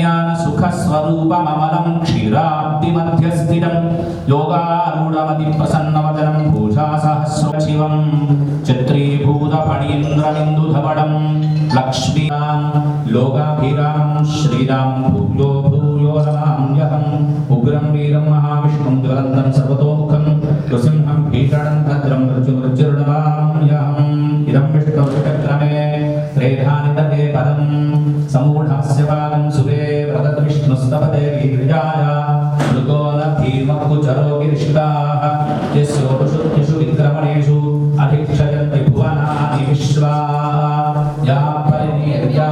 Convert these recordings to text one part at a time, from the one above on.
జ్ఞాన సుఖ స్వరూపమమలం క్షీరాబ్దిమధ్యస్థితం యోగారూఢమతి ప్రసన్నవదనం భూషా సహస్ర శివం చిత్రీభూత ఫణీంద్రమిందుధవడం లక్ష్మీరాం లోకాభిరాం శ్రీరాం విష్ణుస్తపదే వీర్యాయ మృగోన భీమకుచరో గిరిష్టాः యస్యోషు త్రిషు విక్రమణేషు అధిక్షయంతి భువనాని విశ్వా। యా పరినిర్యా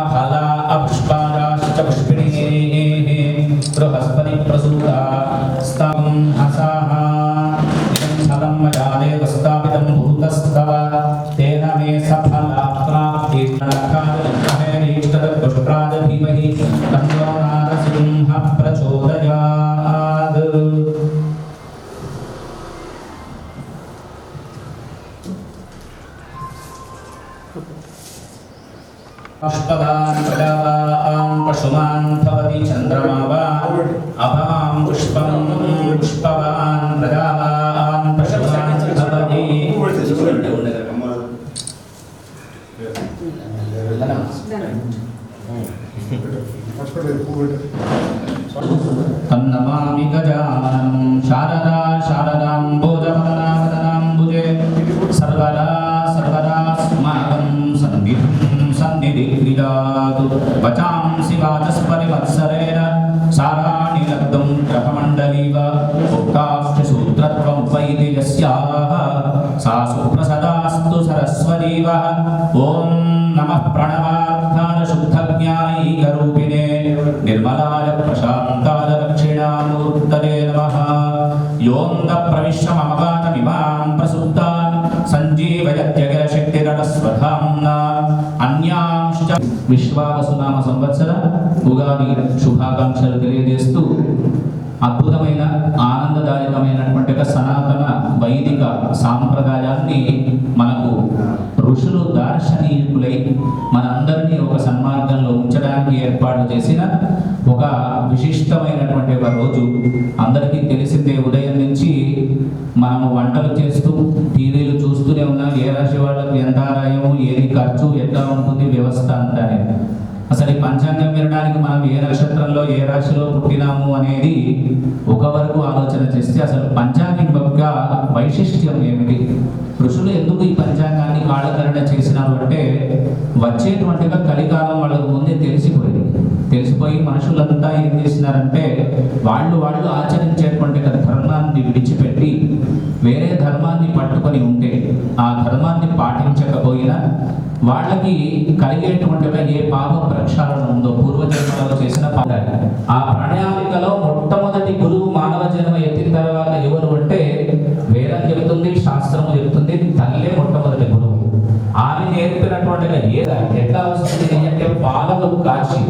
అఫలా అపుష్పాదాశ్చ పుష్పిణీः బృహస్పతి ప్రసూతా శారదా శారదాంబోధవదనావదనాంబుజే సర్వదా సర్వదా స్మాకం సన్నిధిం సన్నిధి వచాంసి వాచస్పరి వత్సరేణ సారాణి లబ్ధం గ్రహమండలీవ ఉక్తాశ్చ సూత్రత్వం వైతి యస్యాః సా సుప్రసదాస్తు సరస్వదీవ ఓం నమః ప్రణవా योऽन्तप्रविश्य मम वाचमिमां प्रसुप्तान् सञ्जीवयत्यखिलशक्तिरटस्वधाम्ना अन्यांश्च విశ్వావసునామ సంవత్సర ఉగాది శుభాకాంక్షలు తెలియజేస్తూ అద్భుతమైన ఆనందదాయకమైనటువంటి ఒక సనాతన వైదిక సాంప్రదాయాన్ని టీవీలు చూస్తూనే ఉన్నాం ఏ రాశి వాళ్ళకు ఎంత ఆదాయము ఏది ఖర్చు ఎట్లా ఉంటుంది వ్యవస్థ అంతా అసలు ఈ పంచాంగం వినడానికి మనం ఏ నక్షత్రంలో ఏ రాశిలో పుట్టినాము అనేది ఒక వరకు ఆలోచన చేస్తే అసలు పంచాంగం యొక్క వైశిష్ట్యం ఏమిటి? ఋషులు ఎందుకు ఈ పంచాంగాన్ని కాలకరణ చేసినారు అంటే వచ్చేటువంటిగా కలికాలం వాళ్ళకు ముందే తెలిసిపోయింది. తెలిసిపోయి మనుషులంతా ఏం చేసినారంటే వాళ్ళు వాళ్ళు ఆచరించేటువంటి వేరే ధర్మాన్ని పట్టుకొని ఉంటే ఆ ధర్మాన్ని పాటించకపోయినా వాళ్ళకి కలిగేటువంటి ఏ పాప ప్రక్షాళన ఉందో పూర్వజన్మలో చేసిన పాపాలు. ఆ ప్రణాళికలో మొట్టమొదటి గురువు మానవ జన్మ ఎత్తిన తర్వాత ఎవరు అంటే వేదం చెబుతుంది శాస్త్రము చెబుతుంది తల్లే మొట్టమొదటి గురువు. ఆమె నేర్పినటువంటి ఏదా? ఎట్లా వస్తుంది? అంటే పాలలు కాచి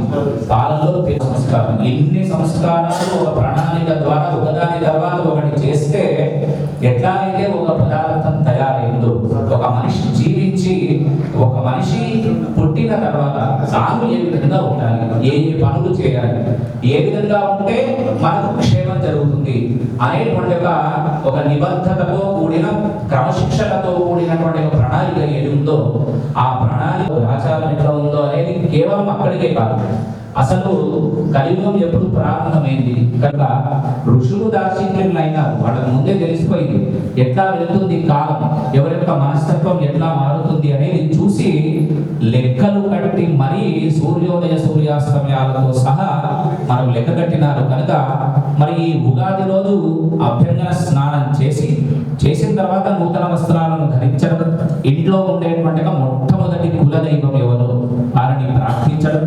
పాలలో సంస్కారం. ఎన్ని సంస్కారాలు ఒక ప్రణాళిక ద్వారా ఒకదాని తర్వాత ఒకటి చేస్తే ఎట్లా అయితే ఒక పదార్థం తయారైందో ఒక మనిషి జీవించి ఒక మనిషి పుట్టిన తర్వాత తాను ఏ విధంగా ఉండాలి? ఏ ఏ పనులు చేయాలి? ఏ విధంగా ఉంటే మనకు క్షేమం జరుగుతుంది? అనేటువంటి ఒక ఒక నిబద్ధతతో కూడిన క్రమశిక్షణతో కూడినటువంటి ఒక ప్రణాళిక ఏది ఉందో ఆ ప్రణాళిక ఆచారం ఎట్లా ఉందో అనేది కేవలం అక్కడికే కాదు. అసలు కలియుగం ఎప్పుడు ప్రారంభమైంది? కనుక ఋషులు దార్శనికులు వాళ్ళకు ముందే తెలిసి ఎట్లా వెళ్తుంది కాలం? ఎవరి యొక్క మనస్తత్వం ఎట్లా మారుతుంది అనేది చూసి లెక్కలు కట్టి మరీ సూర్యోదయ సూర్యాస్తమయాలతో సహా మనం లెక్క కట్టినారు కనుక మరి ఈ ఉగాది రోజు అభ్యంగన స్నానం చేసి చేసిన తర్వాత నూతన వస్త్రాలను ధరించడం ఇంట్లో ఉండేటువంటి మొట్టమొదటి కులదైవం ఎవరు? వారిని ప్రార్థించడం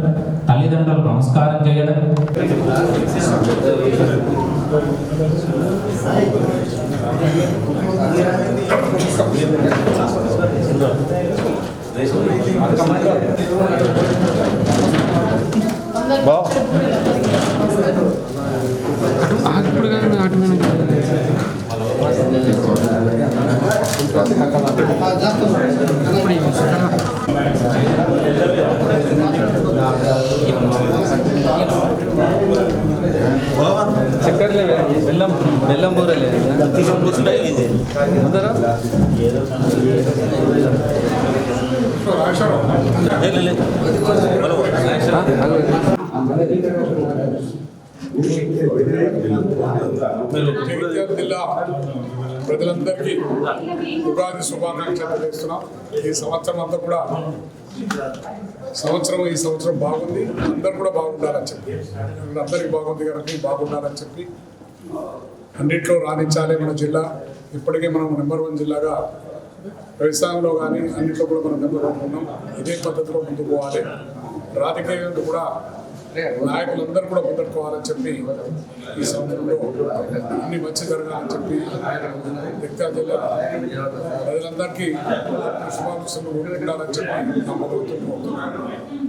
తల్లిదండ్రులు నమస్కారం చేయడం. ఇప్పుడు కానీ అటు చక్కర్లే బెల్లం బెల్లం బూరలేదు జిల్లా ప్రజలందరికీ ఉగాది శుభాకాంక్షలు చేస్తున్నాం ఈ సంవత్సరం అంతా కూడా సంవత్సరం ఈ సంవత్సరం బాగుంది. అందరు కూడా బాగుండాలని చెప్పి. అందరికి బాగుంది కనుక బాగుండాలని చెప్పి. అన్నింటిలో రాణించాలి మన జిల్లా. ఇప్పటికే మనం నెంబర్ వన్ జిల్లాగా వ్యవసాయంలో కానీ అన్నింటిలో కూడా మనం నెంబర్ వన్ ఉన్నాం. ఇదే పద్ధతిలో ముందుకు పోవాలి. రాజకీయంగా కూడా నాయకులందరూ కూడా ముందుకోవాలని చెప్పి ఈ సంవత్సరంలో అన్ని మంచి జరగాలని చెప్పి జగిత్యాల జిల్లా ప్రజలందరికీ శుభాకాంక్షలు ఉండాలని చెప్పి నా కోరుతున్నాను.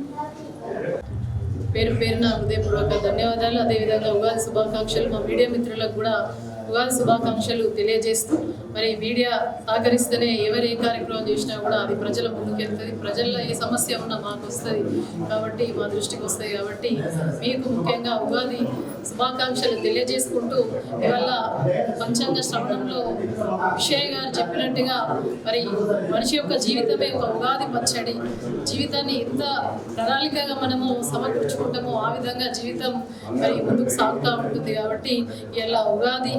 పేరు పేరున హృదయపూర్వక ధన్యవాదాలు. అదేవిధంగా ఉగాది శుభాకాంక్షలు మా మీడియా మిత్రులకు కూడా ఉగాది శుభాకాంక్షలు తెలియజేస్తూ మరి మీడియా సహకరిస్తేనే ఎవరు ఏ కార్యక్రమం చేసినా కూడా అది ప్రజల ముందుకెళ్తుంది. ప్రజల్లో ఏ సమస్య ఉన్నా మాకు వస్తుంది కాబట్టి మా దృష్టికి వస్తాయి కాబట్టి మీకు ముఖ్యంగా ఉగాది శుభాకాంక్షలు తెలియజేసుకుంటూ ఇవాళ పంచాంగ శ్రవణంలో విషయ గారు చెప్పినట్టుగా మరి మనిషి యొక్క జీవితమే ఒక ఉగాది పచ్చడి. జీవితాన్ని ఎంత ప్రణాళికగా మనము సమకూర్చుకుంటామో ఆ విధంగా జీవితం మరి ముందుకు సాగుతూ ఉంటుంది కాబట్టి ఇలా ఉగాది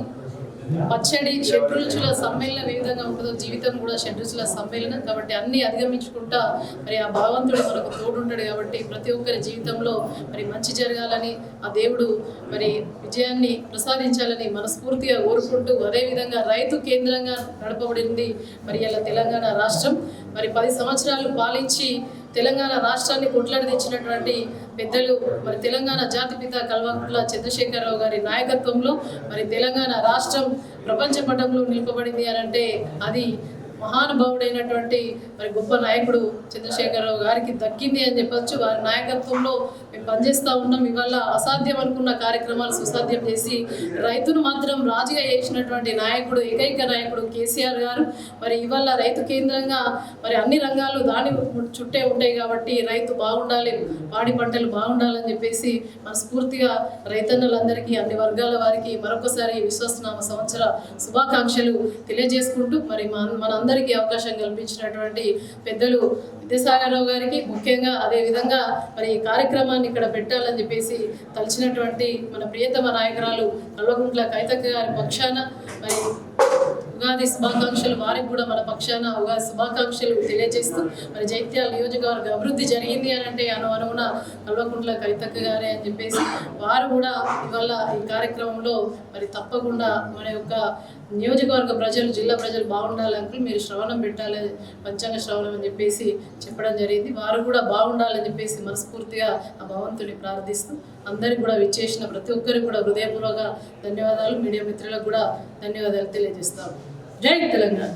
పచ్చడి షడ్రుచుల సమ్మేళనం ఏ విధంగా ఉంటుందో జీవితం కూడా షడ్రుచుల సమ్మేళనం కాబట్టి అన్ని అధిగమించుకుంటా మరి ఆ భగవంతుడు మనకు తోడుంటాడు కాబట్టి ప్రతి ఒక్కరి జీవితంలో మరి మంచి జరగాలని ఆ దేవుడు మరి విజయాన్ని ప్రసాదించాలని మనస్ఫూర్తిగా కోరుకుంటూ అదేవిధంగా రైతు కేంద్రంగా నడపబడింది. మరి ఇలా తెలంగాణ రాష్ట్రం మరి పది సంవత్సరాలు పాలించి తెలంగాణ రాష్ట్రాన్ని కొట్లాడి తెచ్చినటువంటి పెద్దలు మరి తెలంగాణ జాతిపిత కల్వకుంట్ల చంద్రశేఖరరావు గారి నాయకత్వంలో మరి తెలంగాణ రాష్ట్రం ప్రపంచ పటంలో నిలపబడింది అని అంటే అది మహానుభావుడైనటువంటి మరి గొప్ప నాయకుడు చంద్రశేఖరరావు గారికి దక్కింది అని చెప్పొచ్చు. వారి నాయకత్వంలో మేము పనిచేస్తూ ఉన్నాం. ఇవాళ అసాధ్యం అనుకున్న కార్యక్రమాలు సుసాధ్యం చేసి రైతును మాత్రం రాజుగా చేసినటువంటి నాయకుడు ఏకైక నాయకుడు కేసీఆర్ గారు. మరి ఇవాళ రైతు కేంద్రంగా మరి అన్ని రంగాలు దాని చుట్టే ఉంటాయి కాబట్టి రైతు బాగుండాలి పాడి పంటలు బాగుండాలని చెప్పేసి మనస్ఫూర్తిగా రైతన్నలందరికీ అన్ని వర్గాల వారికి మరొకసారి విశ్వసనామ సంవత్సర శుభాకాంక్షలు తెలియజేసుకుంటూ మరి మన అందరికీ అవకాశం కల్పించినటువంటి పెద్దలు విద్యాసాగరరావు గారికి ముఖ్యంగా అదే విధంగా మరి ఈ కార్యక్రమాన్ని ఇక్కడ పెట్టాలని చెప్పేసి తలిచినటువంటి మన ప్రియతమ నాయకురాలు కల్వకుంట్ల కైతక్క గారి పక్షాన మరి ఉగాది శుభాకాంక్షలు వారికి కూడా మన పక్షాన ఉగాది శుభాకాంక్షలు తెలియజేస్తూ మరి జైత్యాల నియోజకవర్గ అభివృద్ధి జరిగింది అని అంటే అను అనుగుణ కల్వకుంట్ల కవితక్క గారే అని చెప్పేసి వారు కూడా ఇవాళ ఈ కార్యక్రమంలో మరి తప్పకుండా మన యొక్క నియోజకవర్గ ప్రజలు జిల్లా ప్రజలు బాగుండాలి అంకుల్ మీరు శ్రవణం పెట్టాలి పంచాంగ శ్రవణం అని చెప్పేసి చెప్పడం జరిగింది. వారు కూడా బాగుండాలని చెప్పేసి మనస్ఫూర్తిగా ఆ భగవంతుని ప్రార్థిస్తూ అందరికి కూడా విచ్చేసిన ప్రతి ఒక్కరికి కూడా హృదయపూర్వక ధన్యవాదాలు. మీడియా మిత్రులకు కూడా ధన్యవాదాలు తెలియజేస్తాం జై తెలంగాణ.